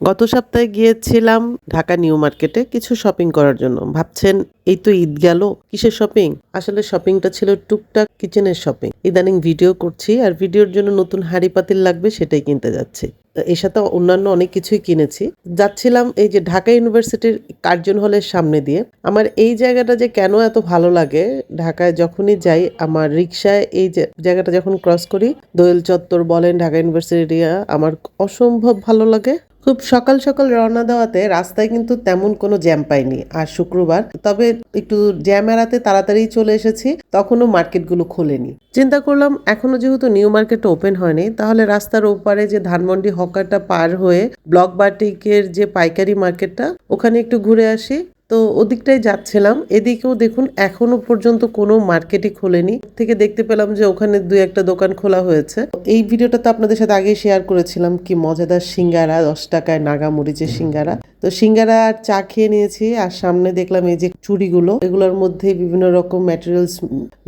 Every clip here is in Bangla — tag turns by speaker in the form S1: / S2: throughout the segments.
S1: গত সপ্তাহে গিয়েছিলাম ঢাকা নিউ মার্কেটে কিছু শপিং করার জন্য। ভাবছেন, এই তো ঈদ গেল, কিসের শপিং? আসলে শপিংটা ছিল টুকটাক কিচেনের শপিং। ইদানিং ভিডিও করছি আর ভিডিওর জন্য নতুন হাঁড়ি পাতিল লাগবে সেটাই কিনতে যাচ্ছি। এর সাথে অন্যান্য অনেক কিছুই কিনেছি। যাচ্ছিলাম এই যে ঢাকা ইউনিভার্সিটির কার্জন হলের সামনে দিয়ে। আমার এই জায়গাটা যে কেন এত ভালো লাগে, ঢাকায় যখনই যাই আমার রিক্সায় এই জায়গাটা যখন ক্রস করি, দোয়েল চত্বর বলেন, ঢাকা ইউনিভার্সিটি, আমার অসম্ভব ভালো লাগে। খুব সকাল সকাল রওনা দেওয়াতে রাস্তায় কিন্তু তেমন কোনো জ্যাম পাইনি। আর শুক্রবার, তবে একটু জ্যাম এড়াতে তাড়াতাড়ি চলে এসেছি, তখনও মার্কেটগুলো খোলেনি। চিন্তা করলাম এখনও যেহেতু নিউ মার্কেট ওপেন হয়নি, তাহলে রাস্তার ওপারে যে ধানমন্ডি হকারটা পার হয়ে ব্লক বাটিকের যে পাইকারি মার্কেটটা, ওখানে একটু ঘুরে আসি। তো ওদিকটাই যাচ্ছিলাম। এদিকেও দেখুন, এখনও পর্যন্ত কোনো মার্কেটই খোলেনি। থেকে দেখতে পেলাম যে ওখানে দুই একটা দোকান খোলা হয়েছে। এই ভিডিওটা তো আপনাদের সাথে আগে শেয়ার করেছিলাম কি মজাদার সিঙ্গারা, দশ টাকায় নাগামরিচের সিঙ্গারা। তো সিঙ্গারা আর চা খেয়ে নিয়েছি, আর সামনে দেখলাম এই যে চুড়িগুলো, এগুলোর মধ্যে বিভিন্ন রকম ম্যাটেরিয়ালস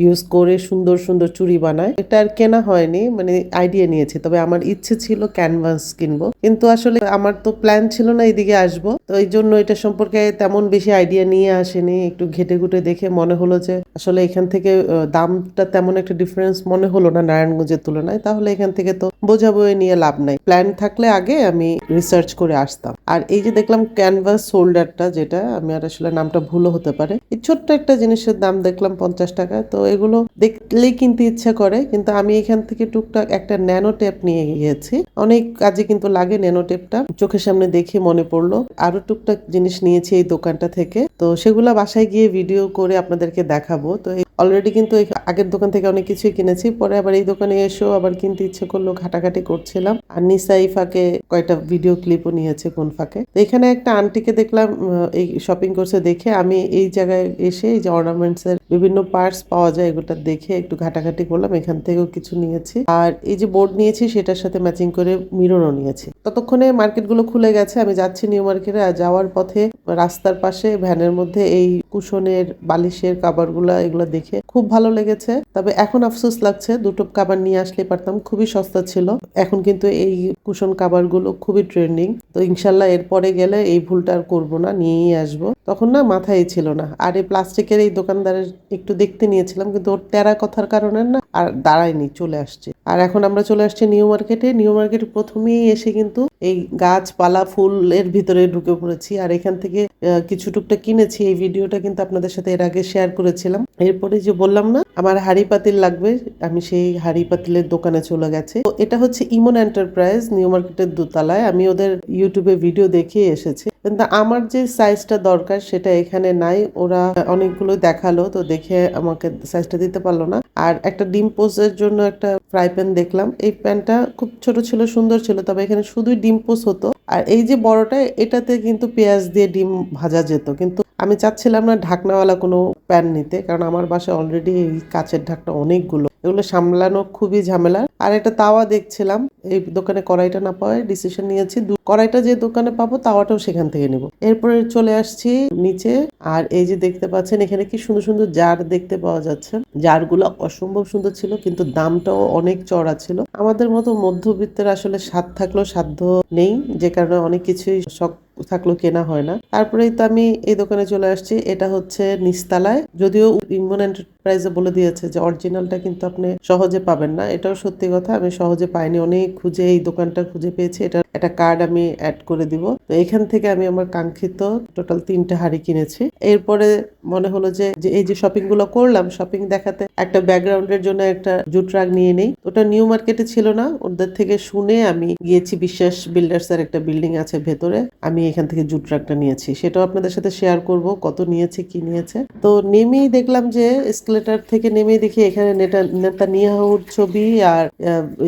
S1: ইউজ করে সুন্দর সুন্দর চুড়ি বানায়। এটা আর কেনা হয়নি মানে আইডিয়া নিয়েছে, তবে আমার ইচ্ছে ছিল ক্যানভাস কিনবো। কিন্তু আসলে আমার তো প্ল্যান ছিল না এদিকে আসব, তো এই জন্য এটা সম্পর্কে তেমন বেশি আইডিয়া নিয়ে আসেনি, একটু ঘেটে ঘুটে দেখে মনে হলো যে আসলে এখান থেকে দামটা তেমন একটা ডিফারেন্স মনে হলো না নারায়ণগঞ্জের তুলনায়। তাহলে এখান থেকে তো বোঝা বয়ে নিয়ে লাভ নাই। প্ল্যান থাকলে আগে আমি রিসার্চ করে আসতাম। আর এই যে দেখলাম ক্যানভাস হোল্ডারটা যেটা আমি আর আসলে নামটা ভুলও হতে পারে। এই ছোট্ট একটা জিনিসের দাম দেখলাম পঞ্চাশ টাকা। তো এগুলো দেখলেই কিনতে ইচ্ছা করে। কিন্তু আমি এখান থেকে টুকটাক একটা ন্যানো টেপ নিয়ে গিয়েছি। অনেক কাজে কিন্তু লাগে ন্যানো টেপটা চোখের সামনে দেখে মনে পড়ল। আরও টুকটাক জিনিস নিয়েছি এই দোকানটা থেকে। তো সেগুলো বাসায় গিয়ে ভিডিও করে আপনাদেরকে দেখাবো। তো অলরেডি কিন্তু আগের দোকান থেকে অনেক কিছুই কিনেছি। পরে আবার এই দোকানে এসেও আবার কিনতে ইচ্ছে করল, ঘাটাঘাটি করছিলাম। আর নিসাই ফাঁকে কয়টা ভিডিও ক্লিপও নিয়েছে কোন ফাঁকে। এখানে একটা আন্টিকে দেখলাম এই শপিং করছে দেখে আমি এই জায়গায় এসে এই যে অর্নামেন্টস এর বিভিন্ন পার্টস পাওয়া যায় এগুলো দেখে একটু ঘাটাঘাটি করলাম। এখান থেকেও কিছু নিয়েছি। আর এই যে বোর্ড নিয়েছি, সেটার সাথে ম্যাচিং করে মিররও নিয়েছি। ততক্ষণে মার্কেটগুলো খুলে গেছে। আমি যাচ্ছি নিউ মার্কেটে আর যাওয়ার পথে রাস্তার পাশে ভ্যানের মধ্যে এই কুশনের বালিশের কাবারগুলা, এগুলো দেখে খুব ভালো লেগেছে। তবে এখন আফসোস লাগছে, দুটো কাবার নিয়ে আসলে পারতাম, খুবই সস্তা ছিল। এখন কিন্তু এই কুশন কাবারগুলো খুবই ট্রেন্ডিং। তো ইনশাল্লাহ এরপরে গেলে এই ভুলটা আর করব না, নিয়েই আসব। তখন না মাথায় ছিল না। আর এই প্লাস্টিকের এই দোকানদারের একটু দেখতে নিয়েছিলাম, কিন্তু ওর টেরা কথার কারণে না আর দাঁড়ায়নি, চলে আসছে। আর এখন আমরা চলে আসছি নিউ মার্কেটে। নিউ মার্কেটে প্রথমেই এসে কিন্তু এই গাছপালা, ফুলের ভিতরে ঢুকে পড়েছি। আর এখান থেকে কিছু টুকটা কিনেছি। এই ভিডিওটা কিন্তু আপনাদের সাথে এর আগে শেয়ার করেছিলাম। এরপরে যে বললাম না, আমার হাড়ি পাতিল লাগবে। আমি সেই হাড়ি পাতিলের দোকানে চলে গেছে। তো এটা হচ্ছে ইমন এন্টারপ্রাইজ, নিউ মার্কেটের দোতলায়। আমি ওদের ইউটিউবে ভিডিও দেখে এসেছি। কিন্তু আমার যে সাইজটা দরকার, সেটা এখানে নাই। ওরা অনেকগুলো দেখাল, তো দেখে আমাকে সাইজটা দিতে পারল না। আর একটা ডিম পোস্টের জন্য একটা ফ্রাই প্যান দেখলাম। এই প্যানটা খুব ছোট ছিল, সুন্দর ছিল, তবে এখানে শুধুই ডিম পোস্ট হতো। আর এই যে বড়টা, এটাতে কিন্তু পেঁয়াজ দিয়ে ডিম ভাজা যেত। কিন্তু আমি চাচ্ছিলাম না ঢাকনাওয়ালা কোনো প্যান নিতে, কারণ আমার বাসায় অলরেডি এই কাচের ঢাকটা অনেকগুলো। এগুলো সামলানো খুবই ঝামেলা। আর একটা তাওয়া দেখছিলাম। এই দোকানে কড়াইটা না পাওয়ায় ডিসিশন নিয়েছি। কড়াইটা যে দোকানে পাবো তাওয়াটাও সেখান থেকে নিব। এরপরে চলে আসছি নিচে। আর এই যে দেখতে পাচ্ছেন, এখানে কি সুন্দর সুন্দর জার দেখতে পাওয়া যাচ্ছে। জারগুলো অসম্ভব সুন্দর ছিল, কিন্তু দামটাও অনেক চড়া ছিল। আমাদের মতো মধ্যবিত্তের আসলে স্বাদ থাকলেও সাধ্য নেই, যে কারণে অনেক কিছুই শখ থাকলেও কেনা হয় না। তারপরেই তো আমি এই দোকানে চলে আসছি। এটা হচ্ছে নিস্তালায়। যদিও ইমন এন্টারপ্রাইজে বলে দিয়েছে যে অরিজিনালটা কিন্তু আপনি সহজে পাবেন না। এটাও সত্যি কথা, আমি সহজে পাইনি। অনেক খুঁজে এই দোকানটা খুঁজে পেয়েছি। এটা, একটা কার্ড আমি অ্যাড করে দিব। তো এখান থেকে আমি আমার কাঙ্ক্ষিত টোটাল তিনটা হাড়ি কিনেছি। এরপরে মনে হলো যে যে এই যে শপিংগুলো করলাম শপিং দেখাতে একটা ব্যাকগ্রাউন্ডের জন্য একটা জুট রাগ নিয়ে নেই। ওটা নিউ মার্কেটে ছিল না। ওদের থেকে শুনে আমি গিয়েছি বিশ্বাস বিল্ডার্স এর একটা বিল্ডিং আছে ভেতরে। আমি এখান থেকে জুট রাগটা নিয়েছি। সেটাও আপনাদের সাথে শেয়ার করব, কত নিয়েছে, কি নিয়েছে। তো নেমেই দেখলাম যে এসকেলেটার থেকে নেমেই দেখি এখানে নেতা, নেতানিয়াহুর ছবি আর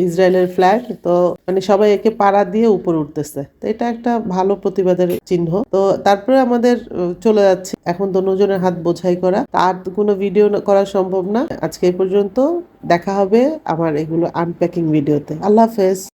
S1: ইসরায়েলের ফ্ল্যাগ তো মানে সবাই একে পাড়া দিয়ে উপরে উঠতেছে। তো এটা একটা ভালো প্রতিবাদের চিহ্ন। তো তারপরে আমাদের চলে যাচ্ছে। এখন দোনোজনের হাত বোঝাই করা। তার কোনো ভিডিও করা সম্ভব না। আজকে এই পর্যন্ত দেখা হবে আমার এগুলো আনপ্যাকিং ভিডিওতে আল্লাহ হাফেজ।